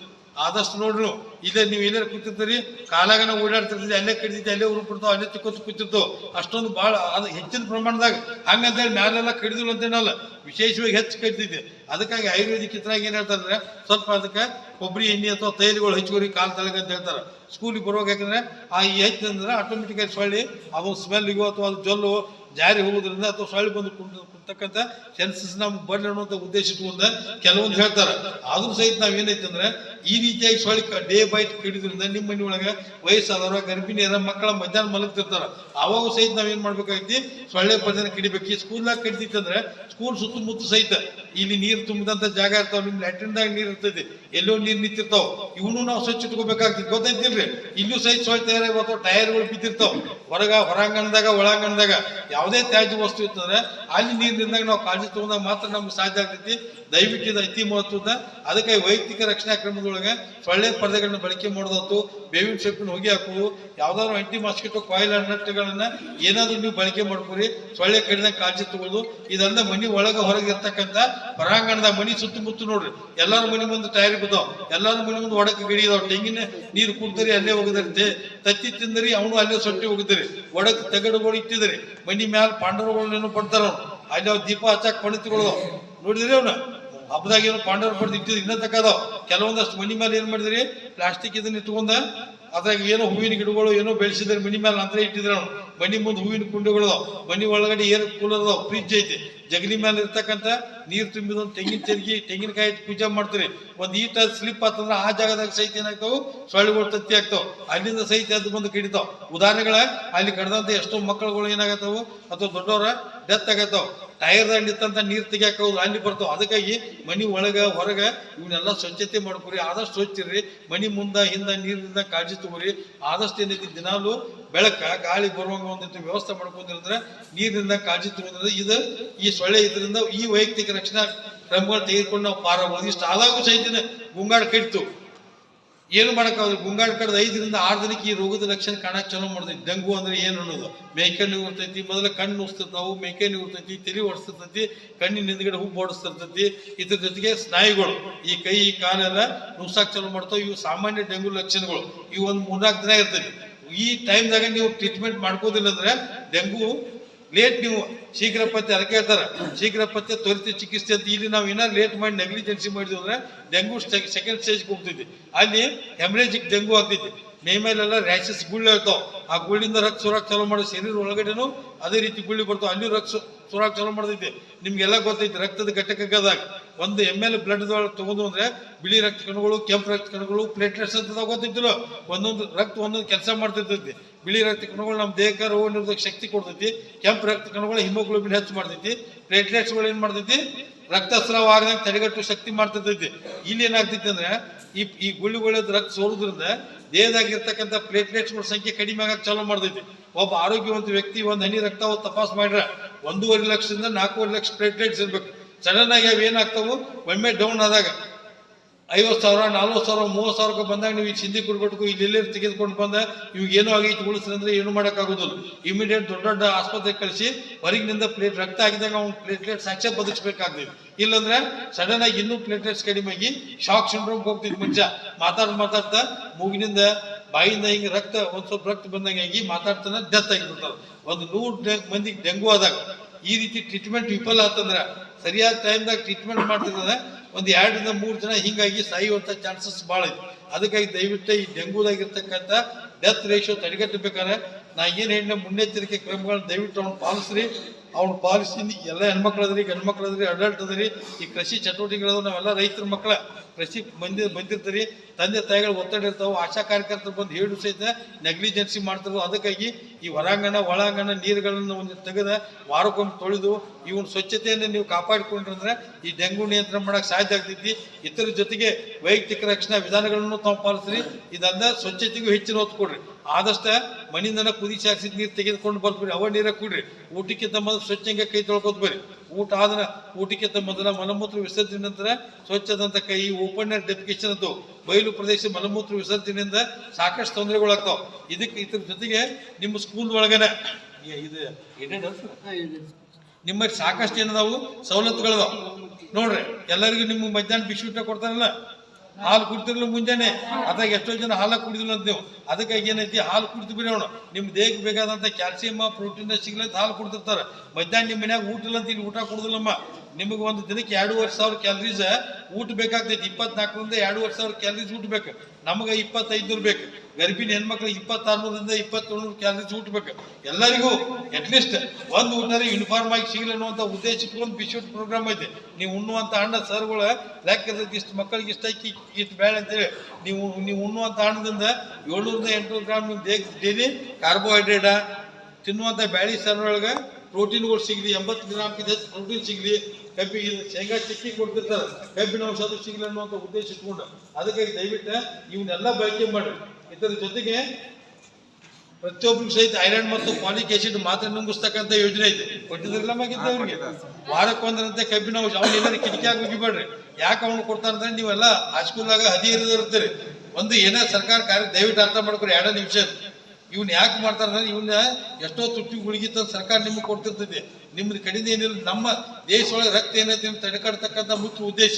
ಆದಷ್ಟು ನೋಡ್ರಿ ನೀವು. ಇಲ್ಲೇ ನೀವು ಎಲ್ಲಾರು ಕೂತಿರ್ತೀರಿ? ಕಾಲಾಗನ ಓಡಾಡ್ತಿರ್ತೀವಿ ಅಲ್ಲೇ ಕಡಿದಿದ್ದೆ ಅಲ್ಲೇ ಉರು ಬಿಡ್ತಾವ, ಅಲ್ಲೇ ತಿಕ್ಕೋತ್ ಕೂತಿರ್ತಾವ. ಅಷ್ಟೊಂದು ಭಾಳ ಅದು ಹೆಚ್ಚಿನ ಪ್ರಮಾಣದಾಗ. ಹಂಗಂತೇಳಿ ಮ್ಯಾಲೆಲ್ಲ ಕಡಿದಿಲ್ಲ ಅಂತೇನಲ್ಲ, ವಿಶೇಷವಾಗಿ ಹೆಚ್ಚು ಕಡಿದಿದ್ದೆ ಅದಕ್ಕಾಗಿ ಆಯುರ್ವೇದಿಕ್ ಇದ್ರಾಗ ಏನ್ ಹೇಳ್ತಾರೆ ಸ್ವಲ್ಪ ಅದಕ್ಕೆ ಕೊಬ್ಬರಿ ಎಣ್ಣೆ ಅಥವಾ ತೈಲಗಳು ಹಚ್ಕೋರಿ ಕಾಲು ತಳಗ ಅಂತ ಹೇಳ್ತಾರೆ. ಸ್ಕೂಲಿಗೆ ಬರುವಾಗ ಯಾಕಂದರೆ ಆ ಈ ಹೆಚ್ಚು ಅಂದ್ರೆ ಆಟೋಮೆಟಿಕ್ ಆಗಿ ಸೊಳ್ಳಿ, ಅದು ಸ್ಮೆಲ್ಲಿಗೋ ಅಥವಾ ಅದು ಜೊಲ್ಲು ಜಾರಿ ಹೋಗೋದ್ರಿಂದ ಅಥವಾ ಸೊಳ್ಳೆ ಬಂದು ಕುಂತ ಕುಂತಕ್ಕಂಥ ಸೆನ್ಸಸ್ ನಮ್ಗೆ ಬರಲಿ ಅನ್ನುವಂಥ ಉದ್ದೇಶ ಇಟ್ಕೊಂಡು ಕೆಲವೊಂದು ಹೇಳ್ತಾರೆ. ಆದರೂ ಸಹಿತ ನಾವು ಏನೈತೆ ಅಂದ್ರೆ ಈ ರೀತಿಯಾಗಿ ಸೊಳ್ಳೆ ಡೇ ಬೈಟ್ ಕಿಡಿದ್ರಿಂದ ನಿಮ್ಮ ಮನೆ ಒಳಗೆ ವಯಸ್ಸಾದವರ, ಗರ್ಭಿಣಿಯರ ಮಕ್ಕಳ ಮಧ್ಯಾಹ್ನ ಮಲಗ್ತಿರ್ತಾರೆ. ಆವಾಗ ಸಹಿತ ನಾವೇನು ಮಾಡ್ಬೇಕಾಗಿತ್ತು ಮಾಡ್ಬೇಕಾಗೈತಿ? ಸೊಳ್ಳೆ ಪದನ ಕಿಡಿಬೇಕು. ಈ ಸ್ಕೂಲ್ನಾಗ ಕಡಿತಿತ್ತಂದ್ರೆ ಸ್ಕೂಲ್ ಸುತ್ತಮುತ್ತ ಸಹಿತ ಇಲ್ಲಿ ನೀರು ತುಂಬಿದಂಥ ಜಾಗ ಇರ್ತಾವೆ. ನಿಮ್ಮ ಲ್ಯಾಟ್ರಿನ್ದಾಗ ನೀರು ಇರ್ತೈತಿ. ಎಲ್ಲೋ ನೀರು ನಿಂತಿರ್ತಾವ. ಇವನು ನಾವು ಸ್ವಚ್ಛ ಇಟ್ಕೋಬೇಕಾಗ್ತದೆ ಗೊತ್ತೈತಿಲ್ರಿ ಇಲ್ಲೂ ಸಹಿತ ಸ್ವಚ್ಛ ಬರ್ತಾವ ಟೈರ್ಗಳು ಬಿದ್ದಿರ್ತಾವ. ಹೊರಗ ಹೊರಾಂಗಣದಾಗ, ಒಳಾಂಗಣದಾಗ ಯಾವುದೇ ತ್ಯಾಜ್ಯ ವಸ್ತು ಇರ್ತಂದ್ರೆ ಅಲ್ಲಿ ನೀರು ನಿಂದಾಗ ನಾವು ಕಾಳಜಿ ತಗೊಂಡಾಗ ಮಾತ್ರ ನಮ್ಗೆ ಸಾಧ್ಯ ಆಗ್ತೈತಿ. ದಯವಿಟ್ಟು ಇದು ಅತಿ ಮಹತ್ವದ ಅದಕ್ಕೆ ವೈಯಕ್ತಿಕ ರಕ್ಷಣಾ ಕ್ರಮದೊಳಗೆ ಸೊಳ್ಳೆ ಪರದೆಗಳನ್ನ ಬಳಕೆ ಮಾಡೋದಾತು ಬೇವಿನ ಸೊಪ್ಪಿನ ಹೊಗೆ ಹಾಕುವು ಯಾವ್ದಾದ್ರು ಅಂಟಿ ಮಾಸ್ಕಿಟೋ ಕಾಯಿಲ್ ಅನ್ನಟ್ಟುಗಳನ್ನ ಏನಾದ್ರೂ ನೀವು ಬಳಕೆ ಮಾಡ್ಕೊರಿ. ಸೊಳ್ಳೆ ಕಡಿದ ಕಾಳಜಿ ತಗೊಳ್ಳೋದು ಇದಲ್ಲ ಮನಿ ಒಳಗೆ ಹೊರಗೆ ಇರ್ತಕ್ಕಂಥ ಹೊರಾಂಗಣದ ಮನಿ ಸುತ್ತಮುತ್ತ ನೋಡ್ರಿ. ಎಲ್ಲಾರು ಮನಿ ಮುಂದೆ ಟೈರ್ ಬಿದ್ದಾವ ಎಲ್ಲಾರ ಮನೆ ಮುಂದೆ ಒಡಕ್ಕೆ ಗಿಡ ಇದಾವ, ತೆಂಗಿನ ನೀರು ಕುಡ್ದರಿ, ಅಲ್ಲೇ ಹೋಗದರಿ ತತ್ತಿ ತಿಂದರಿ, ಅವನು ಅಲ್ಲೇ ಸೊಟ್ಟಿ ಹೋಗಿದ್ರಿ ಒಡಕ್ ತಗಡುಗಳು ಇಟ್ಟಿದ್ರಿ. ಮನಿ ಮ್ಯಾಲ ಪಾಂಡವಗಳನ್ನೇನು ಪಡ್ತಾರ ಅಲ್ಲಿ ಅವ್ರು ದೀಪ ಹಚ್ಚಾಕ್ ಪಣಿತಿಗಳು ನೋಡಿದ್ರಿ ಅವ್ನ? ಹಬ್ಬದಾಗ ಏನೋ ಪಾಂಡವ್ರ ಪಡೆದು ಇಟ್ಟಿದ್ರು, ಇನ್ನೂ ಕೆಲವೊಂದಷ್ಟು ಮನಿ ಮೇಲೆ ಏನ್ ಮಾಡಿದ್ರಿ? ಪ್ಲಾಸ್ಟಿಕ್ ಇದನ್ನ ಇಟ್ಕೊಂಡ ಅದ್ರಾಗ ಏನೋ ಹೂವಿನ ಗಿಡಗಳು ಏನೋ ಬೆಳೆಸಿದ್ರೆ ಮನಿ ಮೇಲೆ ಅಂತ ಇಟ್ಟಿದ್ರು ಮನಿ ಮುಂದೆ ಹೂವಿನ ಕುಂಡಗಳು ಮನಿ ಒಳಗಡೆ ಏರ್ ಕೂಲರ್ ಅದಾವ? ಫ್ರಿಜ್ ಐತಿ. ಜಗಲಿ ಮೇಲೆ ಇರ್ತಕ್ಕಂಥ ನೀರು ತುಂಬಿದ ಒಂದು ತೆಂಗಿನ ತೆರಿಗೆ, ತೆಂಗಿನಕಾಯಿ ಪೂಜೆ ಮಾಡ್ತೀರಿ. ಒಂದು ಈಟ ಸ್ಲಿಪ್ ಆತಂದ್ರೆ ಆ ಜಾಗದಾಗ ಸಹಿತ ಏನಾಗ್ತಾವು? ಸೊಳ್ಳೆಗಳು ತತ್ತಿ ಆಗ್ತಾವ ಅಲ್ಲಿಂದ ಸಹಿತ ಅದು ಬಂದು ಕಡಿತಾವ. ಉದಾಹರಣೆಗಳ, ಅಲ್ಲಿ ಕಡ್ದಂತ ಎಷ್ಟೋ ಮಕ್ಕಳುಗಳು ಏನಾಗತ್ತಾವು? ಅಥವಾ ದೊಡ್ಡವರ ಡೆತ್ ಆಗತ್ತಾವ. ಟೈರ್ದಾಗ ಇತ್ತಂತ ನೀರು ತೆಗಿಯಾಕ ಹೋದ್ರೆ ಅಲ್ಲಿ ಬರ್ತಾವ. ಅದಕ್ಕಾಗಿ ಮನೆ ಒಳಗ, ಹೊರಗ ಇವನ್ನೆಲ್ಲ ಸ್ವಚ್ಛತೆ ಮಾಡ್ಕೊರಿ. ಆದಷ್ಟು ಸ್ವಚ್ಛ ಮನೆ ಮುಂದೆ, ಹಿಂದೆ ನೀರಿನಿಂದ ಕಾಳಜಿ ತಗೋರಿ. ಆದಷ್ಟು ಏನೈತಿ ದಿನಾಲು ಬೆಳಕ, ಗಾಳಿ ಬರುವಂಗ ಒಂದಿಟ್ಟು ವ್ಯವಸ್ಥೆ ಮಾಡ್ಕೊಂಡಿರಂದ್ರೆ ನೀರಿನಿಂದ ಕಾಳಜಿ ತಗೊಂಡ್ರೆ ಇದು ಈ ಸೊಳ್ಳೆ ಇದರಿಂದ ಈ ವೈಯಕ್ತಿಕ ರಕ್ಷಣಾ ಕ್ರಮಗಳು ತೆಗೆದುಕೊಂಡು ನಾವು ಪಾರಾಗಬಹುದು ಇಷ್ಟು ಆದಾಗೂ ಸಹಿತ ಗುಂಗಾಡ್ ಕಡಿತು. ಏನು ಮಾಡಕ್ಕಾಗಲ್ಲ ಗುಂಗಾಡ್ ಕಡ್ದು ಐದರಿಂದ ಆರು ದಿನಕ್ಕೆ ಈ ರೋಗದ ಲಕ್ಷಣ ಕಾಣಕ್ ಚಲೋ ಮಾಡ್ತೈತಿ ಡೆಂಗು ಅಂದ್ರೆ ಏನು ಅನ್ನೋದು? ಮೇಕೆಲ್ಲಿ ಇರ್ತೈತಿ ಮೊದಲ ಕಣ್ಣು ಉಸ್ತಿರ್ತಾವು ಮೇಕೆಲ್ಲಿ ಇರ್ತೈತಿ ತಲೆ ಒಡಿಸ್ತಿರ್ತೈತಿ ಕಣ್ಣಿನ ಹಿಂದ್ಗಡೆ ಹುಬ್ಬು ಓಡಿಸ್ತಿರ್ತೈತಿ ಇದ್ರ ಜೊತೆಗೆ ಸ್ನಾಯುಗಳು, ಈ ಕೈ, ಈ ಕಾಲೆಲ್ಲ ನುಸಾಕ್ ಚಲೋ ಮಾಡ್ತಾವ. ಇವು ಸಾಮಾನ್ಯ ಡೆಂಗು ಲಕ್ಷಣಗಳು. ಇವು ಒಂದು ಮೂರ್ನಾಲ್ಕು ದಿನ ಇರ್ತೈತಿ. ಈ ಟೈಮ್ದಾಗ ನೀವು ಟ್ರೀಟ್ಮೆಂಟ್ ಮಾಡ್ಕೋದಿಲ್ಲ ಅಂದ್ರೆ ಡೆಂಗು ಲೇಟ್ ನೀವು ಶೀಘ್ರ ಪತ್ತೆ, ಅದಕ್ಕೆ ಹೇಳ್ತಾರೆ, ಶೀಘ್ರ ಪತ್ತೆ ತ್ವರಿತ ಚಿಕಿತ್ಸೆ ಅಂತ ಇಲ್ಲಿ ನಾವು ಇನ್ನೂ ಲೇಟ್ ಮಾಡಿ ನೆಗ್ಲಿಜೆನ್ಸಿ ಮಾಡಿದ್ವಿ ಅಂದ್ರೆ ಡೆಂಗು ಸೆಕೆಂಡ್ ಸ್ಟೇಜ್ಗೆ ಹೋಗ್ತೈತಿ ಅಲ್ಲಿ ಹೆಮ್ರೇಜಿಕ್ ಡೆಂಗು ಆಗ್ತೈತಿ ಮೇ ಮೇಲೆಲ್ಲ ರ್ಯಾಶಸ್ ಗುಳ್ಳೆ ಆ ಗುಳ್ಳಿಂದ ರಕ್ತ ಸುರಾಕ್ ಚಾಲೂ ಮಾಡೋ ಶರೀರ ಒಳಗಡೆನೂ ಅದೇ ರೀತಿ ಗುಳ್ಳಿ ಬರ್ತಾವ. ಅಲ್ಲಿ ರಕ್ತ ಸುರಾಕ್ ಚಾಲೂ ಮಾಡ್ತೈತಿ ನಿಮ್ಗೆಲ್ಲ ಗೊತ್ತೈತಿ, ರಕ್ತದ ಘಟಕದಾಗ ಒಂದು ಎಂ ಎಲ್ ಬ್ಲಡ್ ತಗೊಂಡು ಅಂದ್ರೆ ಬಿಳಿ ರಕ್ತ ಕಣಗಳು, ಕೆಂಪು ರಕ್ತ ಕಣಗಳು ಪ್ಲೇಟ್ಲೆಟ್ಸ್ ಅಂತ ಗೊತ್ತಿದ್ದಿಲ್ಲ ಒಂದೊಂದು ರಕ್ತ ಒಂದೊಂದು ಕೆಲಸ ಮಾಡ್ತಿರ್ತೈತಿ ಬಿಳಿ ರಕ್ತ ಕಣಗಳು ನಮ್ಮ ದೇಹಕ್ಕೆ ರೋಗ ನಿರೋಧಕ ಶಕ್ತಿ ಕೊಡ್ತೈತಿ. ಕೆಂಪು ರಕ್ತ ಕಣಗಳು ಹಿಮೋಗ್ಲೋಬಿನ್ ಹೆಚ್ಚು ಮಾಡ್ತೈತಿ. ಪ್ಲೇಟ್ಲೆಟ್ಸ್ಗಳು ಏನ್ ಮಾಡ್ತೈತಿ? ರಕ್ತಸ್ರಾವ ಆಗದಂಗೆ ತಡೆಗಟ್ಟು ಶಕ್ತಿ ಮಾಡ್ತಿರ್ತೈತಿ ಇಲ್ಲಿ ಏನಾಗ್ತೈತಿ ಅಂದ್ರೆ, ಈ ಈ ಗುಳಿಗಳದ ರಕ್ತ ಸೋರುದ್ರಿಂದ ದೇಹದಾಗಿರ್ತಕ್ಕಂಥ ಪ್ಲೇಟ್ಲೆಟ್ಸ್ಗಳ ಸಂಖ್ಯೆ ಕಡಿಮೆ ಆಗಕ್ಕೆ ಚಾಲೂ ಮಾಡ್ತೈತಿ. ಒಬ್ಬ ಆರೋಗ್ಯವಂತ ವ್ಯಕ್ತಿ ಒಂದು ಹನಿ ರಕ್ತ ತಪಾಸ್ ಮಾಡ್ರ, ಒಂದೂವರೆ ಲಕ್ಷದಿಂದ ನಾಲ್ಕೂವರೆ ಲಕ್ಷ ಪ್ಲೇಟ್ಲೆಟ್ಸ್ ಇರ್ಬೇಕು. ಸಡನ್ ಆಗಿ ಅವು ಏನಾಗ್ತಾವು? ಒಮ್ಮೆ ಡೌನ್ ಆದಾಗ ಐವತ್ತು ಸಾವಿರ, ನಲ್ವತ್ತು ಸಾವಿರ, ಮೂವತ್ತು ಸಾವಿರಕ್ಕೆ ಬಂದಾಗ ನೀವು ಈ ಚಿಂದಿ ಕೊಡ್ಬೇಕು ಇಲ್ಲಿ ತೆಗೆದುಕೊಂಡು ಬಂದ, ಇವಾಗ ಏನೋ ಆಗೈತಿ ಉಳಿಸ್ರಿ ಅಂದ್ರೆ ಏನು ಮಾಡೋಕ್ಕಾಗೋದಿಲ್ಲ. ಇಮಿಡಿಯೇಟ್ ದೊಡ್ಡ ದೊಡ್ಡ ಆಸ್ಪತ್ರೆಗೆ ಕಳಿಸಿ, ಹೊರಗಿನಿಂದ ಪ್ಲೇಟ್ ರಕ್ತ ಆಗಿದಾಗ ಅವ್ನು ಪ್ಲೇಟ್ಲೆಟ್ ಸಾಕ್ಷ್ಯ ಬದುಕಿಸ್ಬೇಕಾಗ್ತೈತಿ ಇಲ್ಲಾಂದ್ರೆ ಸಡನ್ ಆಗಿ ಇನ್ನೂ ಪ್ಲೇಟ್ಲೆಟ್ಸ್ ಕಡಿಮೆ ಆಗಿ ಶಾಕ್ ಸಿಂಡ್ರೋಮ್ ಹೋಗ್ತಿದ್ ಮುಂಚೆ ಮಾತಾಡ್ ಮಾತಾಡ್ತಾ ಮೂಗಿನಿಂದ ಬಾಯಿಂದ ಹಿಂಗೆ ರಕ್ತ, ಒಂದು ಸ್ವಲ್ಪ ರಕ್ತ ಬಂದಂಗೆ ಆಗಿ ಮಾತಾಡ್ತಾನೆ ಡೆತ್ ಆಗಿಬಿಡ್ತಾರೆ ಒಂದು ನೂರು ಮಂದಿಗೆ ಡೆಂಗು ಆದಾಗ ಈ ರೀತಿ ಟ್ರೀಟ್ಮೆಂಟ್ ವಿಫಲ ಆತಂದ್ರೆ ಸರಿಯಾದ ಟೈಮ್ದಾಗ ಟ್ರೀಟ್ಮೆಂಟ್ ಮಾಡ್ತಿದ್ರೆ ಒಂದು ಎರಡರಿಂದ ಮೂರು ಜನ ಹಿಂಗಾಗಿ ಸಾಯುವಂತ ಚಾನ್ಸಸ್ ಭಾಳ ಐತಿ ಅದಕ್ಕಾಗಿ ದಯವಿಟ್ಟು ಈ ಡೆಂಗೂದಾಗಿರ್ತಕ್ಕಂಥ ಡೆತ್ ರೇಷಿಯೋ ತಡೆಗಟ್ಟಬೇಕಾದ್ರೆ ನಾ ಏನು ಹೇಳಿದ ಮುನ್ನೆಚ್ಚರಿಕೆ ಕ್ರಮಗಳನ್ನ ದಯವಿಟ್ಟು ಅವ್ನು ಪಾಲಿಸ್ರಿ. ಅವ್ನು ಪಾಲಿಸಿ, ಎಲ್ಲ ಹೆಣ್ಮಕ್ಳದ್ರಿ ಗಂಡ್ಮಕ್ಳದ್ರಿ ಅಡಲ್ಟ್ ಅದ್ರಿ ಈ ಕೃಷಿ ಚಟುವಟಿಕೆಗಳು ನಾವೆಲ್ಲ ರೈತರ ಮಕ್ಕಳ ಕೃಷಿ ಬಂದಿ ಬಂದಿರ್ತೀರಿ ತಂದೆ ತಾಯಿಗಳು ಒತ್ತಡ ಇರ್ತಾವೆ, ಆಶಾ ಕಾರ್ಯಕರ್ತರು ಬಂದು ಹೇಳು ಸಹಿತ ನೆಗ್ಲಿಜೆನ್ಸಿ ಮಾಡ್ತಿರೋ ಅದಕ್ಕಾಗಿ ಈ ಹೊರಾಂಗಣ, ಒಳಾಂಗಣ ನೀರುಗಳನ್ನು ಒಂದು ತೆಗೆದ ವಾರಕ್ಕೊಮ್ಮೆ ತೊಳೆದು ಇವನ್ ಸ್ವಚ್ಛತೆಯನ್ನು ನೀವು ಕಾಪಾಡಿಕೊಂಡ್ರಂದ್ರೆ ಈ ಡೆಂಗು ನಿಯಂತ್ರಣ ಮಾಡೋಕ್ಕೆ ಸಾಧ್ಯ ಆಗ್ತೈತಿ. ಇತರ ಜೊತೆಗೆ ವೈಯಕ್ತಿಕ ರಕ್ಷಣಾ ವಿಧಾನಗಳನ್ನು ತಾವು ಪಾಲಿಸ್ರಿ. ಇದನ್ನ ಸ್ವಚ್ಛತೆಗೂ ಹೆಚ್ಚಿನ ಒತ್ತು ಕೊಡ್ರಿ. ಆದಷ್ಟು ಮನೆಯಿಂದನ ಕುದಿಸಿ ಹಾಕ್ಸಿದ ನೀರು ತೆಗೆದುಕೊಂಡು ಬರ್ಬೇಡಿ ಅವ ನೀರ ಕುಡ್ರಿ. ಊಟಕ್ಕಿಂತ ಮೊದಲು ಸ್ವಚ್ಛಂಗೆ ಕೈ ತೊಳ್ಕೊತ ಬರ್ರಿ. ಊಟ ಆದನ ಊಟಕ್ಕಿಂತ ಮೊದಲ ಮಲಮೂತ್ರ ವಿಸರ್ಜನೆ ನಂತರ ಸ್ವಚ್ಛದಂತ ಕೈ ಓಪನ್ ಏರ್ ಡೆಫಿಕೇಶನ್ ಅಂತ ಬಯಲು ಪ್ರದೇಶ ಮಲಮೂತ್ರ ವಿಸರ್ಜನೆಯಿಂದ ಸಾಕಷ್ಟು ತೊಂದರೆಗಳಾಗ್ತಾವ ಇದಕ್ಕೆ ಇದ್ರ ಜೊತೆಗೆ ನಿಮ್ಮ ಸ್ಕೂಲ್ ಒಳಗನೆ ಇದು ನಿಮ್ಮಲ್ಲಿ ಸಾಕಷ್ಟು ಏನದಾವು ಸವಲತ್ತುಗಳದಾವ ನೋಡ್ರಿ ಎಲ್ಲರಿಗೂ ನಿಮ್ಮ ಮಧ್ಯಾಹ್ನ ಬಿಸಿ ಊಟ ಕೊಡ್ತಾರಲ್ಲ? ಹಾಲು ಕುಡ್ತಿರ್ಲಿಲ್ಲ ಮುಂಜಾನೆ. ಅದಾಗ ಎಷ್ಟೋ ಜನ ಹಾಲು ಕುಡಿದಿಲ್ಲ ಅಂತ ನೀವು. ಅದಕ್ಕಾಗಿ ಏನೈತಿ? ಹಾಲು ಕುಡಿದು ಬಿಡೋಣ ನಿಮ್ಮ ದೇಹಕ್ಕೆ ಬೇಕಾದಂಥ ಕ್ಯಾಲ್ಸಿಯಮ್ಮ ಪ್ರೋಟೀನ್ ಸಿಗ್ಲತ್ತ ಹಾಲು ಕುಡ್ತಿರ್ತಾರೆ ಮಧ್ಯಾಹ್ನ ನಿಮ್ಮ ಮನ್ಯಾಗ ಊಟ ಇಲ್ಲ ಅಂತ ಇಲ್ಲಿ ಊಟ ಕೊಡುದಿಲ್ಲಮ್ಮ. ನಿಮಗೆ ಒಂದು ದಿನಕ್ಕೆ ಎರಡೂವರೆ ಸಾವಿರ ಕ್ಯಾಲರೀಸ್ ಊಟ ಬೇಕಾಗ್ತೈತಿ. ಇಪ್ಪತ್ನಾಲ್ಕರಿಂದ ಎರಡೂವರೆ ಸಾವಿರ ಕ್ಯಾಲರೀಸ್ ಊಟ ಬೇಕು. ನಮಗೆ ಇಪ್ಪತ್ತೈದು ಬೇಕು. ಗರ್ಭಿಣಿ ಹೆಣ್ಮಕ್ಳಿಗೆ ಇಪ್ಪತ್ತಾರ್ನೂರಿಂದ ಇಪ್ಪತ್ತೇಳ್ನೂರು ಕ್ಯಾಲರೀಸ್ ಊಟ ಬೇಕು. ಎಲ್ಲರಿಗೂ ಅಟ್ಲೀಸ್ಟ್ ಒಂದು ಊಟ ಯೂನಿಫಾರ್ಮ್ ಆಗಿ ಸಿಗಲಿ ಅನ್ನುವಂಥ ಉದ್ದೇಶ ಇಟ್ಕೊಂಡು ಬಿಸ್ಯೂಟ್ ಪ್ರೋಗ್ರಾಮ್ ಐತೆ. ನೀವು ಉಣ್ಣುವಂಥ ಹಣ್ಣ ಸರ್ಗಳು ಲೆಕ್ಕದಕ್ಕೆ ಇಷ್ಟು ಮಕ್ಕಳಿಗೆ ಇಷ್ಟ ಹಾಕಿ ಇಷ್ಟು ಬೇಡ ಅಂತೇಳಿ. ನೀವು ನೀವು ಉಣ್ಣುವಂಥ ಅಣ್ಣದಿಂದ ಏಳ್ನೂರಿಂದ ಎಂಟುನೂರು ಗ್ರಾಮ್ ದೇಹ ಡೈಲಿ ಕಾರ್ಬೋಹೈಡ್ರೇಟ ತಿನ್ನುವಂಥ ಬ್ಯಾಳಿ ಸರ್ನೊಳಗೆ ಪ್ರೋಟೀನ್ಗಳು ಸಿಗಲಿ, ಎಂಬತ್ತು ಗ್ರಾಮ್ಗಿಂತ ಹೆಚ್ಚು ಪ್ರೋಟೀನ್ ಸಿಗಲಿ ಕಬ್ಬಿ ಶೇಂಗಾ ಚಿಕ್ಕಿ ಕೊಡ್ತಿರ್ತಾರೆ. ಕಬ್ಬಿನ ಅಂಶ ಅದು ಸಿಗಲಿ ಅನ್ನುವಂಥ ಉದ್ದೇಶ ಇಟ್ಕೊಂಡು ಅದಕ್ಕಾಗಿ ದಯವಿಟ್ಟು ಇವನ್ನೆಲ್ಲ ಬಳಕೆ ಮಾಡಿ ಇದರ ಜೊತೆಗೆ ಪ್ರತಿಯೊಬ್ಬರಿಗೂ ಸಹಿತ ಐರನ್ ಮತ್ತು ಪಾಲಿಕ್ ಆಸಿಡ್ ಮಾತ್ರ ನುಂಗಿಸ್ತಕ್ಕಂಥ ಯೋಜನೆ ಇದೆ ಕೊಟ್ಟಿದ್ರಲ್ಲ ಮಗಿದ್ದ ಅವ್ರಿಗೆ ವಾರಕ್ಕೊಂದರಂತೆ ಕಬ್ಬಿನ ಅಂಶ ಅವ್ನು ಎಲ್ಲರೂ ಕಿಟಕಿಯಾಗಿ ಹೋಗಿಬೇಡ್ರಿ ಯಾಕೆ ಅವ್ನು ಕೊಡ್ತಾರಂದ್ರೆ ನೀವೆಲ್ಲ ಹೈಸ್ಕೂಲ್ನಾಗ ಹದಿ ಇರ್ತೀರಿ. ಒಂದು ಏನೇ ಸರ್ಕಾರ ಕಾರ್ಯ ದಯವಿಟ್ಟು ಅರ್ಥ ಮಾಡ್ಕೊರಿ, ಎರಡೇ ನಿಮಿಷ. ಇವ್ನ ಯಾಕೆ ಮಾಡ್ತಾರಂದ್ರೆ ಇವನ್ನ ಎಷ್ಟೋ ತುಟ್ಟಿ ಗುಳಿಗೆ ಸರ್ಕಾರ ನಿಮಗೆ ಕೊಡ್ತಿರ್ತೈತಿ. ನಿಮ್ದು ಕಡಿಮೆ ಏನಿಲ್ಲ, ನಮ್ಮ ದೇಶದೊಳಗೆ ರಕ್ತ ಏನೈತಿ ಅಂತ ತಡೆಗಟ್ಟತಕ್ಕಂಥ ಮುಖ್ಯ ಉದ್ದೇಶ.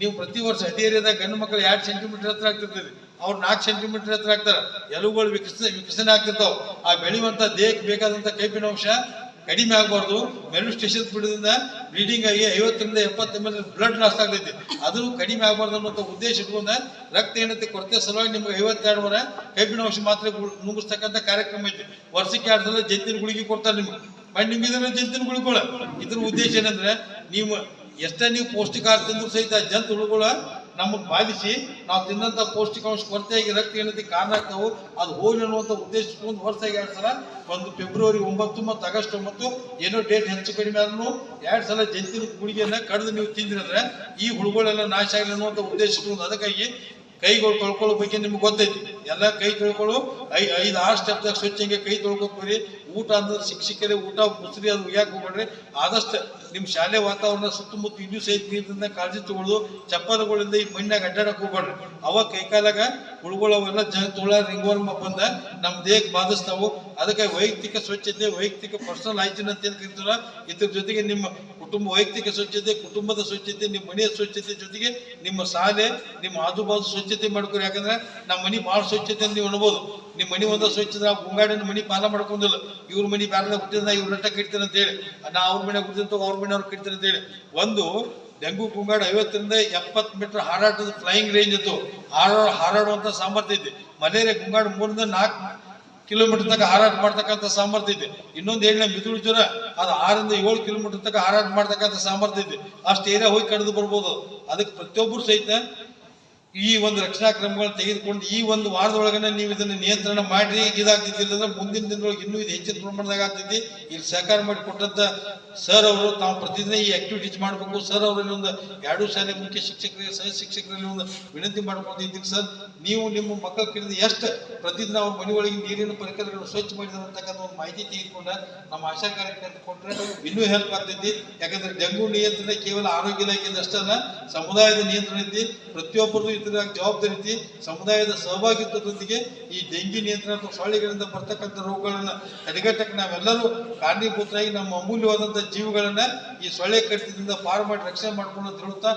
ನೀವು ಪ್ರತಿ ವರ್ಷ ಹದಿಹರಿಯದಾಗ ಗಂಡು ಮಕ್ಕಳು ಎರಡು ಸೆಂಟಿಮೀಟರ್ ಹತ್ರ ಆಗ್ತಿರ್ತದೆ. ಅವ್ರು ನಾಲ್ಕು ಸೆಂಟಿಮೀಟರ್ ಹತ್ರ ಆಗ್ತಾರೆ. ಎಲುಗಳು ವಿಕಸ ವಿಕಸನ ಆಗ್ತಿರ್ತಾವೆ. ಆ ಬೆಳೆಯುವಂತ ದೇಹಕ್ಕೆ ಬೇಕಾದಂತ ಕೈಪಿನ ಅಂಶ ಕಡಿಮೆ ಆಗಬಾರ್ದು. ಮೆನು ಸ್ಟೇಷನ್ ಬಿಡೋದ್ರಿಂದ ಬ್ಲೀಡಿಂಗ್ ಆಗಿ ಐವತ್ತರಿಂದ ಎಪ್ಪತ್ತು ಎಂ ಎಲ್ ಬ್ಲಡ್ ಲಾಸ್ ಆಗ್ತೈತಿ. ಅದು ಕಡಿಮೆ ಆಗಬಾರ್ದು ಅನ್ನೋ ಉದ್ದೇಶ ರಕ್ತ ಏನೈತಿ ಕೊರತೆ ಸಲುವಾಗಿ ನಿಮ್ಗೆ ಐವತ್ತೆರಡು ವರ ಕೈಪಿನ ಅಂಶ ಮಾತ್ರ ಮುಗಿಸ್ತಕ್ಕಂಥ ಕಾರ್ಯಕ್ರಮ ಐತಿ. ವರ್ಷಕ್ಕೆ ಎರಡು ಸಲ ಜಂತಿನ ಗುಳಿಗೆ ಕೊಡ್ತಾರೆ ನಿಮ್ಗೆ. ಮಾಡಿ ನಿಮ್ಗೆ ಇದನ್ನ ಜಂತಿನ ಉಳ್ಕೊಳ್ಳ ಇದ್ರ ಉದ್ದೇಶ ಏನಂದ್ರೆ ನೀವು ಎಷ್ಟೇ ನೀವು ಪೌಷ್ಟಿಕಾಹಾರ ತಿಂದ್ರು ಸಹಿತ ಜಂತು ಹುಳುಗಳ ನಮಗೆ ಬಾಧಿಸಿ ನಾವು ತಿನ್ನಂತ ಪೌಷ್ಟಿಕಾಂಶ ಕೊರತೆಯಾಗಿ ರಕ್ತ ಏನೈತಿ ಕಾರಣ ಆಗ್ತಾವು, ಅದು ಹೋಗಿ ಅನ್ನುವಂಥ ಉದ್ದೇಶ ವರ್ಷಕ್ಕೆ ಎರಡು ಸಲ, ಒಂದು ಫೆಬ್ರವರಿ ಒಂಬತ್ತು ಮತ್ತು ಆಗಸ್ಟ್ ಒಂಬತ್ತು ಏನೋ ಡೇಟ್ ಹೆಚ್ಚು ಕಡಿಮೆ ಆದ್ರೂ ಎರಡು ಸಲ ಜಂತಿನ ಗುಳಿಗೆಯನ್ನ ಕಡಿದು ನೀವು ತಿಂದ್ರೆ ಈ ಹುಳುಗಳೆಲ್ಲ ನಾಶ ಆಗಲಿ ಅನ್ನುವಂಥ ಉದ್ದೇಶ ಅದಕ್ಕಾಗಿ ಕೈಗಳು ತೊಳ್ಕೊಳ್ಳೋ ಬಗ್ಗೆ ನಿಮ್ಗೆ ಗೊತ್ತೈತಿ. ಎಲ್ಲ ಕೈ ತೊಳ್ಕೊಳ್ಳೋ ಐದು ಆರು ಸ್ಟೆಪ್ದಾಗ ಸ್ವಚ್ಛಂಗೆ ಕೈ ತೊಳ್ಕೊತ ಬರ್ರಿ ಊಟ ಅಂದ್ರೆ ಶಿಕ್ಷಕರೇ ಊಟ, ಮುಸ್ರಿ ಅದು ಉಯ್ಯಾಕ ಹೋಗ್ಬೇಡ್ರಿ. ಆದಷ್ಟು ನಿಮ್ಮ ಶಾಲೆ ವಾತಾವರಣ ಸುತ್ತಮುತ್ತ ಇನ್ನೂ ಸಹಿತ ನೀರಿನಿಂದ ಕಾಳಜಿ ತಗೊಳ್ಳೋದು ಚಪ್ಪಲಗಳಿಂದ ಈ ಮಣ್ಣಾಗ ಅಡ್ಡಾಡಕ್ ಹೋಗ್ಬೇಡ್ರಿ. ಅವಾಗ ಕೈಕಾಲಾಗ ಹುಳುಗಳು ಅವೆಲ್ಲ ಜ, ತುಳ, ರಿಂಗೋರ್ಮ ಬಂದ ನಮ್ಮ ದೇಹಕ್ಕೆ ಬಾಧಿಸ್ತಾವು. ಅದಕ್ಕೆ ವೈಯಕ್ತಿಕ ಸ್ವಚ್ಛತೆ, ವೈಯಕ್ತಿಕ ಪರ್ಸನಲ್ ಹೈಜಿನ್ ಅಂತ ಏನ್ ಕರಿತಾರ ಇದ್ರ ಜೊತೆಗೆ ನಿಮ್ಮ ಕುಟುಂಬ, ವೈಯಕ್ತಿಕ ಸ್ವಚ್ಛತೆ, ಕುಟುಂಬದ ಸ್ವಚ್ಛತೆ ನಿಮ್ಮ ಮನೆಯ ಸ್ವಚ್ಛತೆ ಜೊತೆಗೆ ನಿಮ್ಮ ಶಾಲೆ, ನಿಮ್ಮ ಆಜುಬಾಜು ಸ್ವಚ್ಛತೆ ಮಾಡ್ಕೊರಿ. ಯಾಕಂದ್ರೆ ನಮ್ಮ ಮನೆ ಭಾಳ ಸ್ವಚ್ಛತೆ ಅಂತ ನೀವು ಅನ್ಬೋದು. ನಿಮ್ಮ ಮನೆ ಒಂದ ಸ್ವಚ್ಛತೆ, ಆ ಗುಂಗಾಡಿನ ಮನೆ ಪಾಲ ಮಾಡ್ಕೊಂಡಿಲ್ಲ ಇವ್ರ ಮನೆ ಬ್ಯಾರದಾಗ ಹುಟ್ಟಿದ ಇವ್ರ ನಟ ಕಿಡ್ತೀನಿ ಅಂತ ಹೇಳಿ. ನಾ ಅವ್ರ ಮನೆ ಹುಟ್ಟಿದಂತ ಅವ್ರ ಮನೆ ಅವ್ರು ಕಿಡ್ತೀನಿ ಅಂತ ಹೇಳಿ. ಒಂದು, ಡೆಂಗು ಕುಂಗಾಡ ಐವತ್ತರಿಂದ ಎಪ್ಪತ್ತು ಮೀಟರ್ ಹಾರಾಟದ ಫ್ಲೈಯಿಂಗ್ ರೇಂಜ್ ಇತ್ತು. ಹಾರಾಡೋ ಹಾರಾಡುವಂತ ಸಾಮರ್ಥ್ಯ ಐತಿ. ಮಲೇರಿಯಾ, ಗುಂಗಾಡ ಮೂರಿಂದ ನಾಲ್ಕು ಕಿಲೋಮೀಟರ್ ತನಕ ಹಾರಾಟ ಮಾಡ್ತಕ್ಕಂಥ ಸಾಮರ್ಥ್ಯ ಇದೆ. ಇನ್ನೊಂದು ಏಳನೇ ಮಿದುಳು ಜ್ವರ, ಅದು ಆರರಿಂದ ಏಳು ಕಿಲೋಮೀಟರ್ ತನಕ ಹಾರಾಟ ಮಾಡ್ತಕ್ಕಂಥ ಸಾಮರ್ಥ್ಯ ಇದೆ. ಅಷ್ಟು ಏರಿಯಾ ಹೋಗಿ ಕಡಿದು ಬರ್ಬೋದು. ಅದಕ್ಕೆ ಪ್ರತಿಯೊಬ್ಬರು ಸಹಿತ ಈ ಒಂದು ರಕ್ಷಣಾ ಕ್ರಮಗಳನ್ನು ತೆಗೆದುಕೊಂಡು ಈ ಒಂದು ವಾರದೊಳಗನೆ ನೀವು ಇದನ್ನು ನಿಯಂತ್ರಣ ಮಾಡಿ ಇದಾಗ್ತಿದ್ದಿಲ್ಲ ಅಂದ್ರೆ ಮುಂದಿನ ದಿನದೊಳಗೆ ಇನ್ನೂ ಇದು ಹೆಚ್ಚಿನ ಪ್ರಮಾಣದಾಗ ಆಗ್ತೈತಿ ಇಲ್ಲಿ ಸಹಕಾರ ಮಾಡಿ ಕೊಟ್ಟಂತ ಸರ್ ಅವರು, ತಾವು ಪ್ರತಿದಿನ ಈ ಆಕ್ಟಿವಿಟೀಸ್ ಮಾಡಬೇಕು. ಸರ್ ಅವರಲ್ಲಿ ಒಂದು ಎರಡು ಶಾಲೆ ಮುಖ್ಯ ಶಿಕ್ಷಕರಿಗೆ, ಸಹ ಶಿಕ್ಷಕರಲ್ಲಿ ಒಂದು ವಿನಂತಿ ಮಾಡ್ಕೊಂಡಿದ್ದೀನಿ ಸರ್ ನೀವು ನಿಮ್ಮ ಮಕ್ಕಳ ಕಿಡಿದು ಎಷ್ಟು ಪ್ರತಿದಿನ ಅವ್ರ ಒಳಗೆ ನೀರಿನ ಪರಿಕರಗಳನ್ನು ಸ್ವಚ್ಛ ಮಾಡಿದಾರೆ ಅಂತಕ್ಕಂಥ ಒಂದು ಮಾಹಿತಿ ತೆಗೆದುಕೊಂಡ ನಮ್ಮ ಆಶಾ ಕಾರ್ಯಕರ್ತರು ಕೊಟ್ಟರೆ ಇನ್ನೂ ಹೆಲ್ಪ್ ಆಗ್ತೈತಿ. ಯಾಕಂದ್ರೆ ಡೆಂಗು ನಿಯಂತ್ರಣ ಕೇವಲ ಆರೋಗ್ಯ ಇಲಾಖೆಯಿಂದ ಅಷ್ಟೇ ಸಮುದಾಯದ ನಿಯಂತ್ರಣ ಐತಿ. ಪ್ರತಿಯೊಬ್ಬರದು ಇದ್ರ ಜವಾಬ್ದಾರಿ ಸಮುದಾಯದ ಸಹಭಾಗಿತ್ವದೊಂದಿಗೆ ಈ ಡೆಂಗಿ ನಿಯಂತ್ರಣ ಅಥವಾ ಸೊಳ್ಳೆಗಳಿಂದ ಬರ್ತಕ್ಕಂಥ ರೋಗಗಳನ್ನ ತಡೆಗಟ್ಟಕ್ಕೆ ನಾವೆಲ್ಲರೂ ಕಾರಣೀಭೂತರಾಗಿ ನಮ್ಮ ಅಮೂಲ್ಯವಾದಂಥ ಜೀವಗಳನ್ನ ಈ ಸೊಳ್ಳೆ ಕಡಿತದಿಂದ ಪಾರು ಮಾಡಿ ರಕ್ಷಣೆ ಮಾಡ್ಕೊಂಡು ಅಂತ ಹೇಳುತ್ತಾ